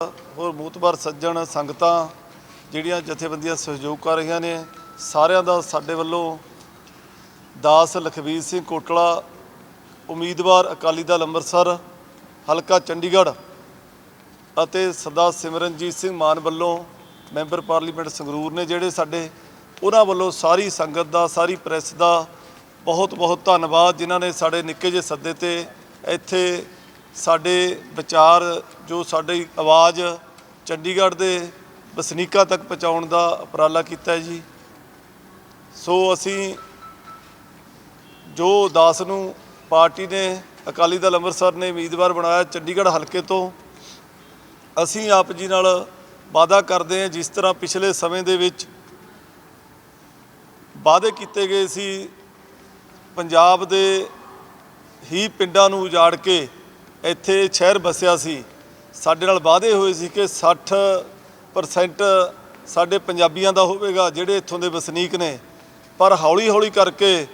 ਹੋਰ ਮੂਤਬਰ ਸੱਜਣ ਸੰਗਤਾਂ ਜਿਹੜੀਆਂ ਜਥੇਬੰਦੀਆਂ ਸਹਿਯੋਗ ਕਰ ਰਹੀਆਂ ਨੇ, ਸਾਰਿਆਂ ਦਾ ਸਾਡੇ ਵੱਲੋਂ ਦਾਸ ਲਖਵੀਰ ਸਿੰਘ ਕੋਟਲਾ, ਉਮੀਦਵਾਰ ਅਕਾਲੀ ਦਲ ਅੰਮ੍ਰਿਤਸਰ, ਹਲਕਾ ਚੰਡੀਗੜ੍ਹ ਅਤੇ ਸਰਦਾਰ ਸਿਮਰਨਜੀਤ ਸਿੰਘ ਮਾਨ ਵੱਲੋਂ ਮੈਂਬਰ ਪਾਰਲੀਮੈਂਟ ਸੰਗਰੂਰ ਨੇ ਜਿਹੜੇ ਸਾਡੇ, ਉਹਨਾਂ ਵੱਲੋਂ ਸਾਰੀ ਸੰਗਤ ਦਾ, ਸਾਰੀ ਪ੍ਰੈਸ ਦਾ ਬਹੁਤ ਬਹੁਤ ਧੰਨਵਾਦ, ਜਿਨ੍ਹਾਂ ਨੇ ਸਾਡੇ ਨਿੱਕੇ ਜਿਹੇ ਸੱਦੇ ਤੇ ਇੱਥੇ ਸਾਡੇ ਵਿਚਾਰ, ਜੋ ਸਾਡੀ ਆਵਾਜ਼ ਚੰਡੀਗੜ੍ਹ ਦੇ ਵਸਨੀਕਾਂ ਤੱਕ ਪਹੁੰਚਾਉਣ ਦਾ ਉਪਰਾਲਾ ਕੀਤਾ ਹੈ ਜੀ। ਸੋ ਅਸੀਂ ਜੋ ਦਾਸ ਨੂੰ ਪਾਰਟੀ ਨੇ, ਅਕਾਲੀ ਦਲ ਅੰਮ੍ਰਿਤਸਰ ਨੇ ਉਮੀਦਵਾਰ ਬਣਾਇਆ ਚੰਡੀਗੜ੍ਹ ਹਲਕੇ ਤੋਂ, ਅਸੀਂ ਆਪ ਜੀ ਨਾਲ ਵਾਅਦਾ ਕਰਦੇ ਹਾਂ ਜਿਸ ਤਰ੍ਹਾਂ ਪਿਛਲੇ ਸਮੇਂ ਦੇ ਵਿੱਚ ਵਾਅਦੇ ਕੀਤੇ ਗਏ ਸੀ, ਪੰਜਾਬ ਦੇ ਹੀ ਪਿੰਡਾਂ ਨੂੰ ਉਜਾੜ ਕੇ ਇੱਥੇ ਸ਼ਹਿਰ ਵਸਿਆ ਸੀ। ਸਾਡੇ ਨਾਲ ਵਾਅਦੇ ਹੋਏ ਸੀ ਕਿ 60% ਸਾਡੇ ਪੰਜਾਬੀਆਂ ਦਾ ਹੋਵੇਗਾ, ਜਿਹੜੇ ਇੱਥੋਂ ਦੇ ਵਸਨੀਕ ਨੇ। ਪਰ ਹੌਲੀ ਹੌਲੀ ਕਰਕੇ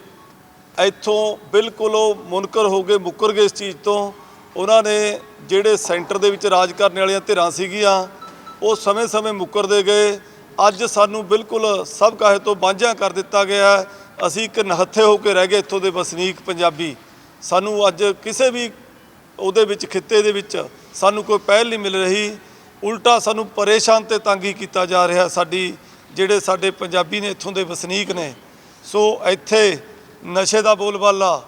ਇੱਥੋਂ ਬਿਲਕੁਲ ਉਹ ਮੁਨਕਰ ਹੋ ਗਏ ਮੁੱਕਰ ਗਏ ਇਸ ਚੀਜ਼ ਤੋਂ। ਉਹਨਾਂ ਨੇ ਜਿਹੜੇ ਸੈਂਟਰ ਦੇ ਵਿੱਚ ਰਾਜ ਕਰਨ ਵਾਲੀਆਂ ਧਿਰਾਂ ਸੀਗੀਆਂ, ਉਹ ਸਮੇਂ-ਸਮੇਂ ਮੁੱਕਰਦੇ ਗਏ। ਅੱਜ ਸਾਨੂੰ ਬਿਲਕੁਲ ਸਭ ਕਾਹੇ ਤੋਂ ਵਾਂਝਾ ਕਰ ਦਿੱਤਾ ਗਿਆ ਹੈ। ਅਸੀਂ ਇੱਕ ਨਹੱਥੇ ਹੋ ਕੇ ਰਹਿ ਗਏ ਇੱਥੋਂ ਦੇ ਵਸਨੀਕ ਪੰਜਾਬੀ। ਸਾਨੂੰ ਅੱਜ ਕਿਸੇ ਵੀ ਉਹਦੇ ਵਿੱਚ ਖਿੱਤੇ ਦੇ ਵਿੱਚ ਸਾਨੂੰ ਕੋਈ ਪਹਿਲ ਨਹੀਂ ਮਿਲ ਰਹੀ। ਉਲਟਾ ਸਾਨੂੰ ਪਰੇਸ਼ਾਨ ਤੇ ਤੰਗੀ ਕੀਤਾ ਜਾ ਰਿਹਾ ਸਾਡੀ, ਜਿਹੜੇ ਸਾਡੇ ਪੰਜਾਬੀ ਨੇ ਇੱਥੋਂ ਦੇ ਵਸਨੀਕ ਨੇ। ਸੋ ਇੱਥੇ ਨਸ਼ੇ ਦਾ ਬੋਲਬਾਲਾ,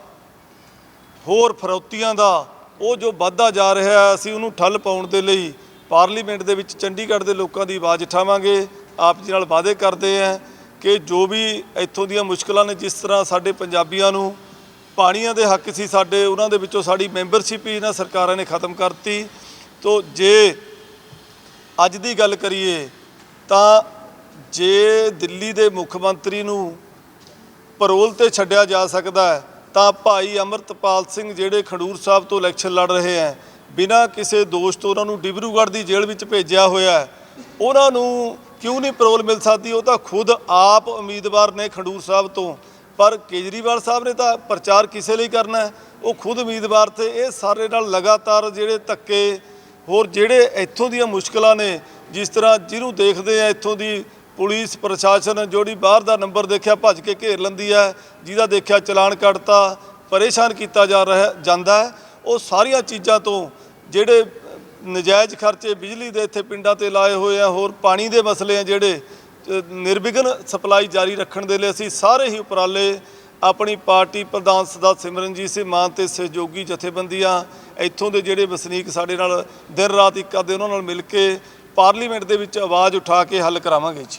ਹੋਰ ਫਰੌਤੀਆਂ ਦਾ, ਉਹ ਜੋ ਵੱਧਦਾ ਜਾ ਰਿਹਾ ਹੈ, ਅਸੀਂ ਉਹਨੂੰ ਠੱਲ ਪਾਉਣ ਦੇ ਲਈ ਪਾਰਲੀਮੈਂਟ ਦੇ ਵਿੱਚ ਚੰਡੀਗੜ੍ਹ ਦੇ ਲੋਕਾਂ ਦੀ ਆਵਾਜ਼ ਉਠਾਵਾਂਗੇ। ਆਪ ਜੀ ਨਾਲ ਵਾਅਦੇ ਕਰਦੇ ਹਾਂ ਕਿ ਜੋ ਵੀ ਇੱਥੋਂ ਦੀਆਂ ਮੁਸ਼ਕਲਾਂ ਨੇ ਜਿਸ ਤਰ੍ਹਾਂ ਸਾਡੇ ਪੰਜਾਬੀਆਂ ਨੂੰ ਪਾਣੀਆਂ ਦੇ ਹੱਕ ਸੀ ਸਾਡੇ, ਉਹਨਾਂ ਦੇ ਵਿੱਚੋਂ ਸਾਡੀ ਮੈਂਬਰਸ਼ਿਪ ਹੀ ਇਹਨਾਂ ਸਰਕਾਰਾਂ ਨੇ ਖਤਮ ਕਰਤੀ। ਤੋ ਜੇ ਅੱਜ ਦੀ ਗੱਲ ਕਰੀਏ, ਤਾਂ ਜੇ ਦਿੱਲੀ ਦੇ ਮੁੱਖ ਮੰਤਰੀ ਨੂੰ ਪਰੋਲ ਤੇ ਛੱਡਿਆ ਜਾ ਸਕਦਾ ਹੈ, ਤਾਂ ਭਾਈ ਅਮਰਤਪਾਲ ਸਿੰਘ ਜਿਹੜੇ ਖਡੂਰ ਸਾਹਿਬ ਤੋਂ ਇਲੈਕਸ਼ਨ ਲੜ ਰਹੇ ਹੈ, ਬਿਨਾਂ ਕਿਸੇ ਦੋਸ਼ ਤੋਂ ਉਹਨਾਂ ਨੂੰ ਡਿਬਰੂਗੜ੍ਹ ਦੀ ਜੇਲ੍ਹ ਵਿੱਚ ਭੇਜਿਆ ਹੋਇਆ ਹੈ, ਉਹਨਾਂ ਨੂੰ ਕਿਉਂ ਨਹੀਂ ਪਰੋਲ ਮਿਲ ਸਕਦੀ? ਉਹ ਤਾਂ ਖੁਦ ਆਪ ਉਮੀਦਵਾਰ ਨੇ ਖਡੂਰ ਸਾਹਿਬ ਤੋਂ। ਪਰ ਕੇਜਰੀਵਾਲ ਸਾਹਿਬ ਨੇ ਤਾਂ ਪ੍ਰਚਾਰ ਕਿਸੇ ਲਈ ਕਰਨਾ ਹੈ? ਉਹ ਖੁਦ ਉਮੀਦਵਾਰ ਤੇ, ਇਹ ਸਾਰੇ ਨਾਲ ਲਗਾਤਾਰ ਜਿਹੜੇ ਧੱਕੇ, ਹੋਰ ਜਿਹੜੇ ਇੱਥੋਂ ਦੀਆਂ ਮੁਸ਼ਕਲਾਂ ਨੇ, ਜਿਸ ਤਰ੍ਹਾਂ ਜਿਹਨੂੰ ਦੇਖਦੇ ਆ ਇੱਥੋਂ ਦੀ ਪੁਲਿਸ ਪ੍ਰਸ਼ਾਸਨ ਜੋੜੀ ਬਾਹਰ ਦਾ ਨੰਬਰ ਦੇਖਿਆ, ਭੱਜ ਕੇ ਘੇਰ ਲੈਂਦੀ ਹੈ, ਜਿਹਦਾ ਦੇਖਿਆ ਚਲਾਨ ਕੱਟਤਾ, ਪਰੇਸ਼ਾਨ ਕੀਤਾ ਜਾ ਰਿਹਾ, ਜਾਂਦਾ ਹੈ। ਉਹ ਸਾਰੀਆਂ ਚੀਜ਼ਾਂ ਤੋਂ ਜਿਹੜੇ ਨਜਾਇਜ਼ ਖਰਚੇ ਬਿਜਲੀ ਦੇ ਇੱਥੇ ਪਿੰਡਾਂ ਤੇ ਲਾਏ ਹੋਏ ਆ, ਹੋਰ ਪਾਣੀ ਦੇ ਮਸਲੇ ਆ ਜਿਹੜੇ ਨਿਰਵਿਘਨ ਸਪਲਾਈ ਜਾਰੀ ਰੱਖਣ ਦੇ ਲਈ ਅਸੀਂ ਸਾਰੇ ਹੀ ਉਪਰਾਲੇ ਆਪਣੀ ਪਾਰਟੀ ਪ੍ਰਧਾਨ ਸਰਦਾਰ ਸਿਮਰਨਜੀਤ ਸਿੰਘ ਮਾਨ ਤੇ ਸਹਿਯੋਗੀ ਜਥੇਬੰਦੀਆਂ ਇੱਥੋਂ ਦੇ ਜਿਹੜੇ ਵਸਨੀਕ ਸਾਡੇ ਨਾਲ ਦਿਨ ਰਾਤ ਇੱਕ ਕਰਦੇ ਉਹਨਾਂ ਨਾਲ ਮਿਲ ਕੇ ਪਾਰਲੀਮੈਂਟ ਦੇ ਵਿੱਚ ਆਵਾਜ਼ ਉਠਾ ਕੇ ਹੱਲ ਕਰਾਵਾਂਗੇ ਜੀ।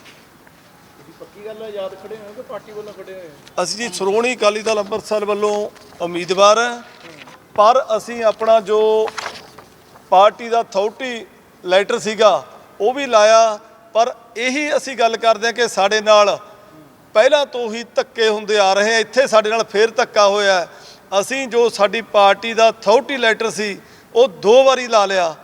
ਪੱਕੀ ਗੱਲ ਹੈ ਯਾਦ ਖੜੇ ਹੋ ਕਿ ਪਾਰਟੀ ਵੱਲੋਂ ਖੜੇ ਹੋਏ ਅਸੀਂ ਜੀ ਸ਼੍ਰੋਮਣੀ ਅਕਾਲੀ ਦਲ ਅੰਮ੍ਰਿਤਸਰ ਵੱਲੋਂ ਉਮੀਦਵਾਰ ਹਾਂ ਪਰ ਅਸੀਂ ਆਪਣਾ ਜੋ ਪਾਰਟੀ ਦਾ ਅਥਾਰਟੀ ਲੈਟਰ ਸੀਗਾ ਉਹ ਵੀ ਲਾਇਆ ਪਰ ਇਹੀ ਅਸੀਂ ਗੱਲ ਕਰਦੇ ਹਾਂ ਕਿ ਸਾਡੇ ਨਾਲ ਪਹਿਲਾਂ ਤੋਂ ਹੀ ਧੱਕੇ ਹੁੰਦੇ ਆ ਰਹੇ ਆ, ਇੱਥੇ ਸਾਡੇ ਨਾਲ ਫੇਰ ਧੱਕਾ ਹੋਇਆ ਅਸੀਂ ਜੋ ਸਾਡੀ ਪਾਰਟੀ ਦਾ ਅਥਾਰਟੀ ਲੈਟਰ ਸੀ, ਉਹ ਦੋ ਵਾਰੀ ਲਾ ਲਿਆ।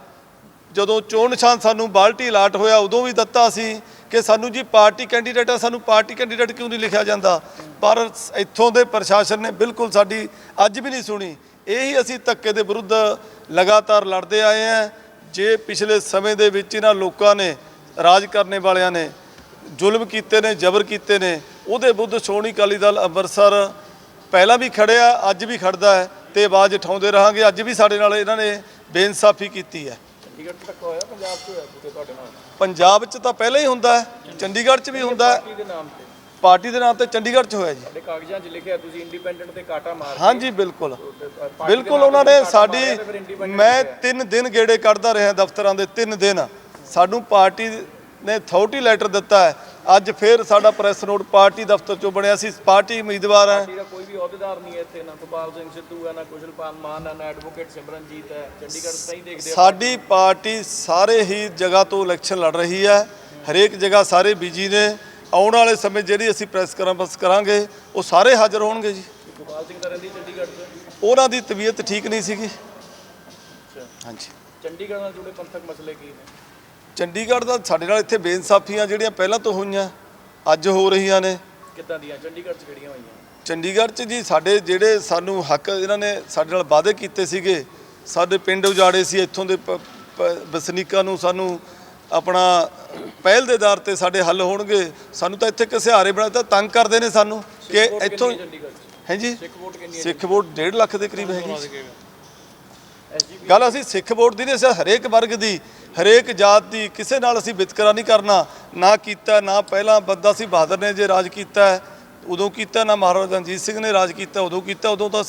ਜਦੋਂ ਚੋਣ ਨਿਸ਼ਾਨ ਸਾਨੂੰ ਬਾਲਟੀ ਅਲਾਟ ਹੋਇਆ, ਉਦੋਂ ਵੀ ਦਿੱਤਾ ਸੀ ਕਿ ਸਾਨੂੰ ਜੀ ਪਾਰਟੀ ਕੈਂਡੀਡੇਟ ਆ, ਸਾਨੂੰ ਪਾਰਟੀ ਕੈਂਡੀਡੇਟ ਕਿਉਂ ਨਹੀਂ ਲਿਖਿਆ ਜਾਂਦਾ? ਪਰ ਇੱਥੋਂ ਦੇ ਪ੍ਰਸ਼ਾਸਨ ਨੇ ਬਿਲਕੁਲ ਸਾਡੀ ਅੱਜ ਵੀ ਨਹੀਂ ਸੁਣੀ। ਇਹੀ ਅਸੀਂ ਧੱਕੇ ਦੇ ਵਿਰੁੱਧ ਲਗਾਤਾਰ ਲੜਦੇ ਆਏ ਹਾਂ। ਜੇ ਪਿਛਲੇ ਸਮੇਂ ਦੇ ਵਿੱਚ ਇਹਨਾਂ ਲੋਕਾਂ ਨੇ ਰਾਜ ਕਰਨੇ ਵਾਲਿਆਂ ਨੇ ਜ਼ੁਲਮ ਕੀਤੇ ਨੇ ਜ਼ਬਰ ਕੀਤੇ ਨੇ ਉਹਦੇ ਵਿਰੁੱਧ ਸ਼੍ਰੋਮਣੀ ਅਕਾਲੀ ਦਲ ਅੰਮ੍ਰਿਤਸਰ ਪਹਿਲਾਂ ਵੀ ਖੜਿਆ ਅੱਜ ਵੀ ਖੜਦਾ ਹੈ ਤੇ ਆਵਾਜ਼ ਉਠਾਉਂਦੇ ਰਹਾਂਗੇ। ਅੱਜ ਵੀ ਸਾਡੇ ਨਾਲ ਇਹਨਾਂ ਨੇ ਬੇਇਨਸਾਫੀ ਕੀਤੀ ਹੈ। ਚੰਡੀਗੜ੍ਹ 'ਚ ਧੱਕਾ ਹੋਇਆ? ਪੰਜਾਬ 'ਚ ਹੋਇਆ ਕਿਤੇ ਤੁਹਾਡੇ ਨਾਲ? ਪੰਜਾਬ 'ਚ ਤਾਂ ਪਹਿਲਾਂ ਹੀ ਹੁੰਦਾ ਹੈ। ਚੰਡੀਗੜ੍ਹ 'ਚ ਵੀ ਹੁੰਦਾ ਹੈ। ਪਾਰਟੀ ਦੇ ਨਾਮ ਤੇ? ਪਾਰਟੀ ਦੇ ਨਾਮ ਤੇ ਚੰਡੀਗੜ੍ਹ 'ਚ ਹੋਇਆ ਜੀ। ਸਾਡੇ ਕਾਗਜ਼ਾਂ 'ਚ ਲਿਖਿਆ ਤੁਸੀਂ ਇੰਡੀਪੈਂਡੈਂਟ ਤੇ ਕਾਟਾ ਮਾਰ ਹਾਂਜੀ ਬਿਲਕੁਲ। ਬਿਲਕੁਲ ਉਹਨਾਂ ਨੇ ਸਾਡੀ ਮੈਂ ਲਿਖਿਆ। ਤਿੰਨ ਦਿਨ ਗੇੜੇ ਕੱਢਦਾ ਰਿਹਾ ਦਫ਼ਤਰਾਂ ਦੇ ਤਿੰਨ ਦਿਨ। ਸਾਨੂੰ ਪਾਰਟੀ ਨੇ ਅਥਾਰਟੀ ਲੈਟਰ ਦਿੱਤਾ ਹੈ। ਅੱਜ ਫਿਰ ਸਾਡਾ ਪ੍ਰੈਸ ਨੋਟ ਪਾਰਟੀ ਦਫ਼ਤਰ 'ਚੋਂ ਬਣਿਆ ਸੀ। ਪਾਰਟੀ ਉਮੀਦਵਾਰ ਹੈ। ਪਾਰਟੀ ਦਾ ਕੋਈ ਵੀ ਅਹੁਦੇਦਾਰ ਨਹੀਂ ਹੈ ਇੱਥੇ ਨਾ ਗੋਪਾਲ ਸਿੰਘ ਸਿੱਧੂ ਹੈ ਨਾ ਕੁਸ਼ਲਪਾਲ ਮਾਨ ਹੈ ਨਾ ਐਡਵੋਕੇਟ ਸਿਮਰਨਜੀਤ ਹੈ। ਚੰਡੀਗੜ੍ਹ ਸਹੀ ਦੇਖਦੇ ਆ। ਸਾਡੀ ਪਾਰਟੀ ਸਾਰੇ ਹੀ ਜਗ੍ਹਾ ਤੋਂ ਇਲੈਕਸ਼ਨ ਲੜ ਰਹੀ ਹੈ। ਹਰੇਕ ਜਗ੍ਹਾ ਸਾਰੇ ਬਿਜ਼ੀ ਨੇ। ਆਉਣ ਵਾਲੇ ਸਮੇਂ ਜਿਹੜੀ ਅਸੀਂ ਪ੍ਰੈਸ ਕਾਨਫਰੰਸ ਕਰਾਂਗੇ ਉਹ ਸਾਰੇ ਹਾਜ਼ਰ ਹੋਣਗੇ ਜੀ। ਗੋਪਾਲ ਸਿੰਘ ਤਾਂ ਰਹਿੰਦੀ ਚੰਡੀਗੜ੍ਹ 'ਚ। ਉਹਨਾਂ ਦੀ ਤਬੀਅਤ ਠੀਕ ਨਹੀਂ ਸੀਗੀ। ਅੱਛਾ। ਹਾਂਜੀ। ਚੰਡੀਗੜ੍ਹ ਨਾਲ ਜੁੜੇ ਪੰਥਕ ਮਸਲੇ ਕੀ ਨੇ? ਚੰਡੀਗੜ੍ਹ ਦਾ ਸਾਡੇ ਨਾਲ ਇੱਥੇ ਬੇਇਨਸਾਫੀਆਂ ਜਿਹੜੀਆਂ ਪਹਿਲਾਂ ਤੋਂ ਹੋਈਆਂ ਅੱਜ ਹੋ ਰਹੀਆਂ ਨੇ। ਕਿੱਦਾਂ ਦੀਆਂ? ਚੰਡੀਗੜ੍ਹ 'ਚ ਕਿਹੜੀਆਂ ਹੋਈਆਂ? ਚੰਡੀਗੜ੍ਹ 'ਚ ਜੀ ਸਾਡੇ ਜਿਹੜੇ ਸਾਨੂੰ ਹੱਕ ਇਹਨਾਂ ਨੇ ਸਾਡੇ ਨਾਲ ਵਾਅਦੇ ਕੀਤੇ ਸੀਗੇ। ਸਾਡੇ ਪਿੰਡ ਉਜਾੜੇ ਸੀ ਇੱਥੋਂ ਦੇ ਵਸਨੀਕਾਂ ਨੂੰ ਸਾਨੂੰ ਆਪਣਾ ਪਹਿਲ ਦੇ ਦਰ ਤੇ ਸਾਡੇ ਹੱਲ ਹੋਣਗੇ। ਸਾਨੂੰ ਤਾਂ ਇੱਥੇ ਕਿਸੇ ਹਾਰੇ ਬਣਾ ਤਾਂ ਤੰਗ ਕਰਦੇ ਨੇ ਸਾਨੂੰ ਕਿ ਇੱਥੋਂ ਹੈ ਜੀ? ਸਿੱਖ ਵੋਟ ਕਿੰਨੀ ਹੈ ਸਿੱਖ ਵੋਟ 1.5 ਲੱਖ ਦੇ ਕਰੀਬ ਹੈਗੀ ਗੱਲ ਅਸੀਂ ਸਿੱਖ ਵੋਟ ਦੀ ਨਹੀਂ ਅਸੀਂ ਹਰੇਕ ਵਰਗ ਦੀ ਹਰੇਕ ਜਾਤ ਦੀ ਕਿਸੇ ਨਾਲ ਅਸੀਂ ਵਿਤਕਰਾ ਨਹੀਂ ਕਰਨਾ ਨਾ ਕੀਤਾ ਨਾ ਪਹਿਲਾਂ ਬੰਦਾ ਸੀ ਬਹਾਦਰ ਨੇ ਜੇ ਰਾਜ ਕੀਤਾ ਉਦੋਂ ਕੀਤਾ ਨਾ ਮਹਾਰਾਜਾ ਰਣਜੀਤ ਸਿੰਘ ਨੇ ਰਾਜ ਕੀਤਾ ਉਦੋਂ ਕੀਤਾ ਉਦੋਂ ਤਾਂ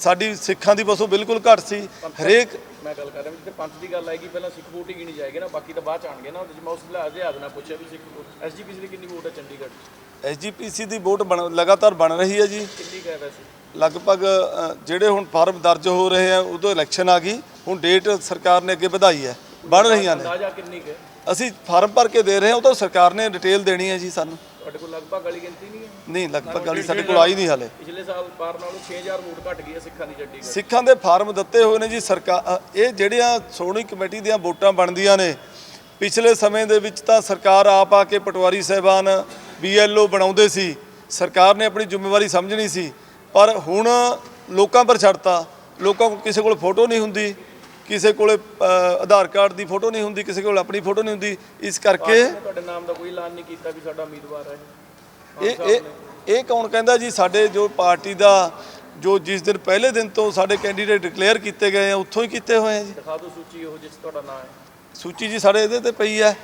ਸਾਡੀ ਸਿੱਖਾਂ ਦੀ ਵਸੋਂ ਬਿਲਕੁਲ ਘੱਟ ਸੀ। ਹਰੇਕ ਮੈਂ ਗੱਲ ਕਰ ਰਿਹਾ ਜਿੱਥੇ ਪੰਥ ਦੀ ਗੱਲ ਆਏਗੀ ਪਹਿਲਾਂ ਸਿੱਖ ਵੋਟ ਹੀ ਗਿਣੀ ਜਾਏਗੀ ਨਾ ਬਾਕੀ ਤਾਂ ਬਾਅਦ ਚ ਆਣਗੇ ਨਾ ਮੈਂ ਉਸ ਲਿਹਾਜ਼ ਦੇ ਨਾਲ ਪੁੱਛਿਆ ਵੀ ਸਿੱਖ ਵੋਟ ਐਸਜੀਪੀਸੀ ਦੀ ਕਿੰਨੀ ਵੋਟ ਹੈ ਚੰਡੀਗੜ੍ਹ ਐਸਜੀਪੀਸੀ ਦੀ ਵੋਟ ਲਗਾਤਾਰ ਬਣ ਰਹੀ ਹੈ ਜੀ। ਕਿੰਨੀ ਹੈ ਵੈਸੇ? ਲਗਭਗ ਜਿਹੜੇ ਹੁਣ ਫਾਰਮ ਦਰਜ ਹੋ ਰਹੇ ਆ ਉਦੋਂ ਇਲੈਕਸ਼ਨ ਆ ਗਈ ਹੁਣ ਡੇਟ ਸਰਕਾਰ ਨੇ ਅੱਗੇ ਵਧਾਈ ਹੈ ਬਣ ਰਹੀਆਂ ਨੇ। ਅੰਦਾਜ਼ਾ ਕਿੰਨੀ ਕੁ ਹੈ? ਅਸੀਂ ਫਾਰਮ ਭਰ ਕੇ ਦੇ ਰਹੇ ਹਾਂ ਉਹ ਤਾਂ ਸਰਕਾਰ ਨੇ ਡਿਟੇਲ ਦੇਣੀ ਹੈ ਜੀ ਸਾਨੂੰ। ਤੁਹਾਡੇ ਕੋਲ ਲਗਭਗ ਵਾਲੀ ਗਿਣਤੀ ਨਹੀਂ ਹੈ? ਨਹੀਂ ਲਗਭਗ ਵਾਲੀ ਸਾਡੇ ਕੋਲ ਆਈ ਨਹੀਂ ਹਾਲੇ। ਪਿਛਲੇ ਸਾਲ ਪਾਰ ਨਾਲੋਂ 6000 ਵੋਟ ਘਟ ਗਈ ਹੈ ਸਿੱਖਾਂ ਦੀ ਚੰਡੀਗੜ੍ਹ ਸਿੱਖਾਂ ਦੇ ਫਾਰਮ ਦਿੱਤੇ ਹੋਏ ਨੇ ਜੀ ਸਰਕਾਰ ਇਹ ਜਿਹੜੀਆਂ ਸੋਣੀ ਕਮੇਟੀ ਦੀਆਂ ਵੋਟਾਂ ਬਣਦੀਆਂ ਨੇ ਪਿਛਲੇ ਸਮੇਂ ਦੇ ਵਿੱਚ ਤਾਂ ਸਰਕਾਰ ਆਪ ਆ ਕੇ ਪਟਵਾਰੀ ਸਾਹਿਬਾਨ ਬੀਐਲਓ ਬਣਾਉਂਦੇ ਸੀ ਸਰਕਾਰ ਨੇ ਆਪਣੀ ਜ਼ਿੰਮੇਵਾਰੀ ਸਮਝਣੀ ਸੀ। ਪਰ ਹੁਣ ਲੋਕਾਂ ਪਰ ਛੱਡਤਾ। ਲੋਕਾਂ ਕੋਲ ਕਿਸੇ ਕੋਲ ਫੋਟੋ ਨਹੀਂ ਹੁੰਦੀ ਕਿਸੇ ਕੋਲੇ ਆਧਾਰ ਕਾਰਡ ਦੀ ਫੋਟੋ ਨਹੀਂ ਹੁੰਦੀ ਕਿਸੇ ਕੋਲ ਆਪਣੀ ਫੋਟੋ ਨਹੀਂ ਹੁੰਦੀ। ਇਸ ਕਰਕੇ ਤੁਹਾਡੇ ਨਾਮ ਦਾ ਕੋਈ ਐਲਾਨ ਨਹੀਂ ਕੀਤਾ ਵੀ ਸਾਡਾ ਉਮੀਦਵਾਰ ਹੈ। ਇਹ। ਇਹ ਇਹ ਕੌਣ ਕਹਿੰਦਾ ਜੀ? ਸਾਡੇ ਜੋ ਪਾਰਟੀ ਦਾ ਜੋ ਜਿਸ ਦਿਨ ਪਹਿਲੇ ਦਿਨ ਤੋਂ ਸਾਡੇ ਕੈਂਡੀਡੇਟ ਡਿਕਲੇਅਰ ਕੀਤੇ ਗਏ ਆ ਉੱਥੋਂ ਹੀ ਕੀਤੇ ਹੋਏ ਆ ਜੀ। ਦਿਖਾ ਦਿਓ ਸੂਚੀ ਉਹ ਜਿਸ ਤੁਹਾਡਾ ਨਾਮ ਹੈ। ਸੂਚੀ ਜੀ ਸਾਡੇ ਇਹਦੇ ਤੇ ਪਈ ਹੈ।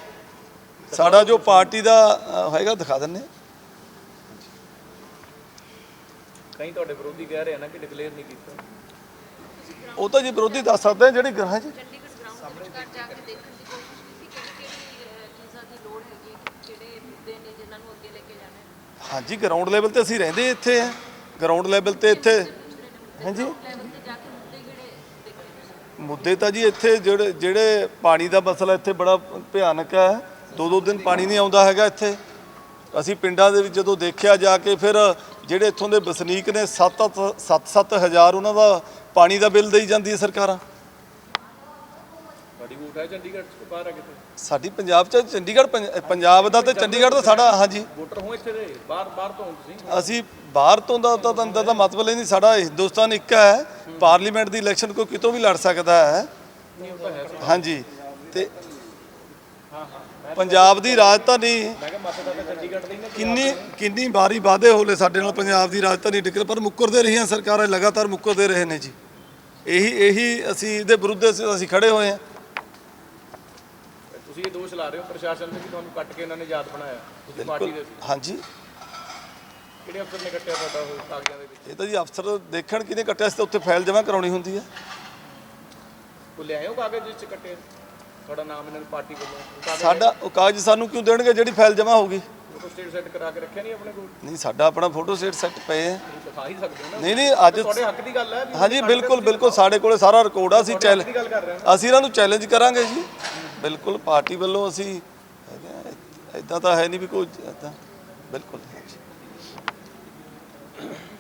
ਸਾਡਾ ਜੋ ਪਾਰਟੀ ਦਾ ਅ, ਹੋਏਗਾ ਦਿਖਾ ਦਿੰਨੇ ਆ। ਕਈ ਤੁਹਾਡੇ ਵਿਰੋਧੀ ਕਹਿ ਰਹੇ ਆ ਨਾ ਕਿ ਡਿਕਲੇਅਰ ਨਹੀਂ ਕੀਤਾ। ਉਹ ਤਾਂ ਜੀ ਵਿਰੋਧੀ ਦੱਸ ਸਕਦੇ ਆ ਜਿਹੜੀ ਗ੍ਰਹਿ ਜੀ ਚੰਡੀਗੜ੍ਹ ਗਰਾਊਂਡ ਵਿੱਚ ਘਰ ਜਾ ਕੇ ਦੇਖਣ ਦੀ ਕੋਸ਼ਿਸ਼ ਕੀਤੀ ਕਿਹੜੀ ਕਿਹੜੀ ਅਹ, ਚੀਜ਼ਾਂ ਦੀ ਲੋੜ ਹੈਗੀ ਹੈ ਕਿ ਕਿਹੜੇ ਮੁੱਦੇ ਨੇ ਜਿਨ੍ਹਾਂ ਨੂੰ ਅੱਗੇ ਲੈ ਕੇ ਜਾਣਾ ਹੈ? ਹਾਂਜੀ ਗਰਾਊਂਡ ਲੈਵਲ ਤੇ ਅਸੀਂ ਰਹਿੰਦੇ ਇੱਥੇ ਆ। ਗਰਾਊਂਡ ਲੈਵਲ ਤੇ ਇੱਥੇ ਹਾਂਜੀ। ਲੈਵਲ ਤੇ ਜਾ ਕੇ ਮੁੱਦੇ ਕਿਹੜੇ ਦੇਖੇ ਤੁਸੀਂ? ਮੁੱਦੇ ਤਾਂ ਜੀ ਇੱਥੇ ਜਿਹੜੇ ਜਿਹੜੇ ਪਾਣੀ ਦਾ ਮਸਲਾ ਇੱਥੇ ਬੜਾ ਭਿਆਨਕ ਹੈ। ਦੋ ਦੋ ਦਿਨ ਪਾਣੀ ਨਹੀਂ ਆਉਂਦਾ ਹੈਗਾ ਇੱਥੇ। ਅਸੀਂ ਪਿੰਡਾਂ ਦੇ ਵਿੱਚ ਜਦੋਂ ਦੇਖਿਆ ਜਾ ਕੇ ਫਿਰ ਜਿਹੜੇ ਇੱਥੋਂ ਦੇ ਵਸਨੀਕ ਨੇ 7-7 ਹਜ਼ਾਰ ਉਹਨਾਂ ਦਾ ਪਾਣੀ ਦਾ ਬਿੱਲ ਦੇਈ ਜਾਂਦੀ ਹੈ ਸਰਕਾਰਾਂ। ਵੋਟ ਹੈ ਚੰਡੀਗੜ੍ਹ ਬਾਹਰ ਕਿਤੇ ਸਾਡੀ ਪੰਜਾਬ ਚ ਚੰਡੀਗੜ੍ਹ ਪੰਜ- ਪੰਜਾਬ ਦਾ ਤੇ ਚੰਡੀਗੜ੍ਹ ਦਾ ਸਾਡਾ ਹਾਂਜੀ। ਵੋਟਰ ਹੋ ਇੱਥੇ ਦੇ ਬਾਹਰ ਬਾਹਰ ਤੋਂ ਤੁਸੀਂ ਅਸੀਂ ਬਾਹਰ ਤੋਂ ਦਾ ਤਾਂ ਤਾਂ ਦਾ ਮਤਲਬ ਹੀ ਨਹੀਂ ਸਾਡਾ ਹਿੰਦੁਸਤਾਨ ਇੱਕ ਹੈ। ਪਾਰਲੀਮੈਂਟ ਦੀ ਇਲੈਕਸ਼ਨ ਕੋਈ ਕਿਤੋਂ ਵੀ ਲੜ ਸਕਦਾ ਹੈ। ਤਾਂ। ਹਾਂਜੀ ਤੇ ਹਾਂ ਹਾਂ। ਮੈਂ ਪੰਜਾਬ ਦੀ ਰਾਜਧਾਨੀ ਕਿੰਨੀ ਕਿੰਨੀ ਵਾਰੀ ਵਾਅਦੇ ਹੋਲੇ ਸਾਡੇ ਨਾਲ ਪੰਜਾਬ ਦੀ ਰਾਜਧਾਨੀ ਟਿਕਰ ਪਰ ਮੁੱਕਰਦੇ ਰਹੀਆਂ ਸਰਕਾਰਾਂ ਲਗਾਤਾਰ ਮੁੱਕਰਦੇ ਰਹੇ ਨੇ ਜੀ। ਇਹੀ ਇਹੀ ਅਸੀਂ ਇਹਦੇ ਵਿਰੁੱਧ ਅਸੀਂ ਖੜੇ ਹੋਏ ਹਾਂ। ਤੁਸੀਂ ਇਹ ਦੋਸ਼ ਲਾ ਰਹੇ ਹੋ ਪ੍ਰਸ਼ਾਸਨ ਨੇ ਕਿ ਤੁਹਾਨੂੰ ਕੱਟ ਕੇ ਇਹਨਾਂ ਨੇ ਯਾਦ ਬਣਾਇਆ? ਤੁਸੀਂ ਪਾਰਟੀ ਦੇ ਸੀ। ਹਾਂਜੀ। ਕਿਹੜੇ ਅਫਸਰ ਨੇ ਕੱਟਿਆ ਤੁਹਾਡਾ ਉਹ ਕਾਗਜ਼ਾਂ ਦੇ ਵਿੱਚ? ਇਹ ਤਾਂ ਜੀ ਅਫਸਰ ਦੇਖਣ ਕਿਹਨੇ ਕੱਟਿਆ ਸੀ ਤਾਂ ਉੱਥੇ ਫਾਈਲ ਜਮ੍ਹਾਂ ਕਰਾਉਣੀ ਹੁੰਦੀ ਹੈ ਉਹ ਹੋ ਕਾਗਜ਼ ਜਿਸ 'ਚ ਕੱਟੇ? ਤੁਹਾਡਾ ਨਾਮ ਇਹਨਾਂ ਦੀ ਪਾਰਟੀ ਵੱਲੋਂ? ਉਹ ਕਾਗਜ਼ ਸਾਡਾ ਉਹ ਕਾਗਜ਼ ਸਾਨੂੰ ਕਿਉਂ ਦੇਣਗੇ? ਜਿਹੜੀ ਫਾਈਲ ਜਮ੍ਹਾਂ ਹੋਊਗੀ ਫੋਟੋ ਸਟੇਟ ਸੈੱਟ ਕਰਾ ਕੇ ਰੱਖਿਆ ਨਹੀਂ ਆਪਣੇ ਕੋਲ? ਨਹੀਂ ਸਾਡਾ ਆਪਣਾ ਫੋਟੋ ਸਟੇਟ ਸੈੱਟ ਪਏ ਹੈ ਤੁਸੀਂ ਦਿਖਾ ਹੀ ਸਕਦੇ ਹੋ ਨਾ। ਨਹੀਂ ਨਹੀਂ ਅੱਜ ਤੁਹਾਡੇ ਹੱਕ ਦੀ ਗੱਲ ਹੈ ਵੀ ਹਾਂਜੀ ਬਿਲਕੁਲ ਬਿਲਕੁਲ ਸਾਡੇ ਕੋਲੇ ਸਾਰਾ ਰਿਕਾਰਡ ਆ ਅਸੀਂ ਅਸੀਂ ਇਹਨਾਂ ਨੂੰ ਚੈਲੰਜ ਕਰਾਂਗੇ ਜੀ। ਬਿਲਕੁਲ ਪਾਰਟੀ ਵੱਲੋਂ ਅਸੀਂ ਇਦਾਂ ਤਾਂ ਹੈ ਨਹੀਂ ਵੀ ਕੋਈ ਏਦਾਂ ਬਿਲਕੁਲ।